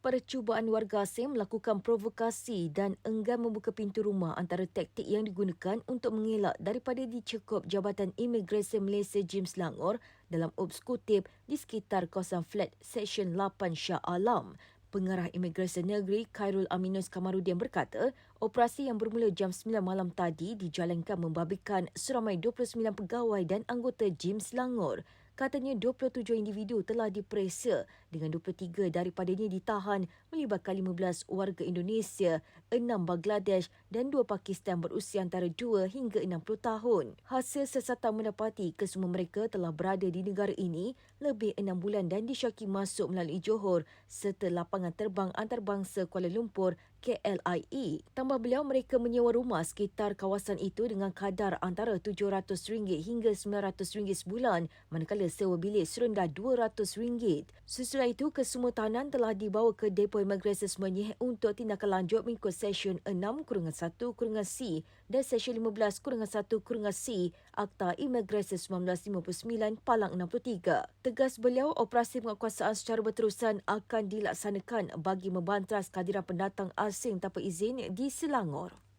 Percubaan warga asing melakukan provokasi dan enggan membuka pintu rumah antara taktik yang digunakan untuk mengelak daripada dicekup Jabatan Imigresen Malaysia Jim Selangor dalam obskutif di sekitar kawasan flat Seksyen 8 Shah Alam. Pengarah Imigresen Negeri Khairul Aminus Kamarudin berkata, operasi yang bermula jam 9 malam tadi dijalankan membabikan seramai 29 pegawai dan anggota Jim Selangor. Katanya 27 individu telah diperiksa dengan 23 daripadanya ditahan melibatkan 15 warga Indonesia, 6 Bangladesh dan 2 Pakistan berusia antara 2 hingga 60 tahun. Hasil sesatan mendapati kesemua mereka telah berada di negara ini lebih 6 bulan dan disyaki masuk melalui Johor serta lapangan terbang antarabangsa Kuala Lumpur KLIE. Tambah beliau mereka menyewa rumah sekitar kawasan itu dengan kadar antara RM700 hingga RM900 sebulan manakala sewa bilik serendah RM200. Sesudah itu, kesemua tahanan telah dibawa ke Depo Imigresen Semenyih untuk tindakan lanjut mengikut Session 6 kurungan 1 kurungan C dan Session 15 kurungan 1 kurungan C Akta Imigresen 1959 Palang 63. Tegas beliau, operasi penguatkuasaan secara berterusan akan dilaksanakan bagi membantras kehadiran pendatang asing tanpa izin di Selangor.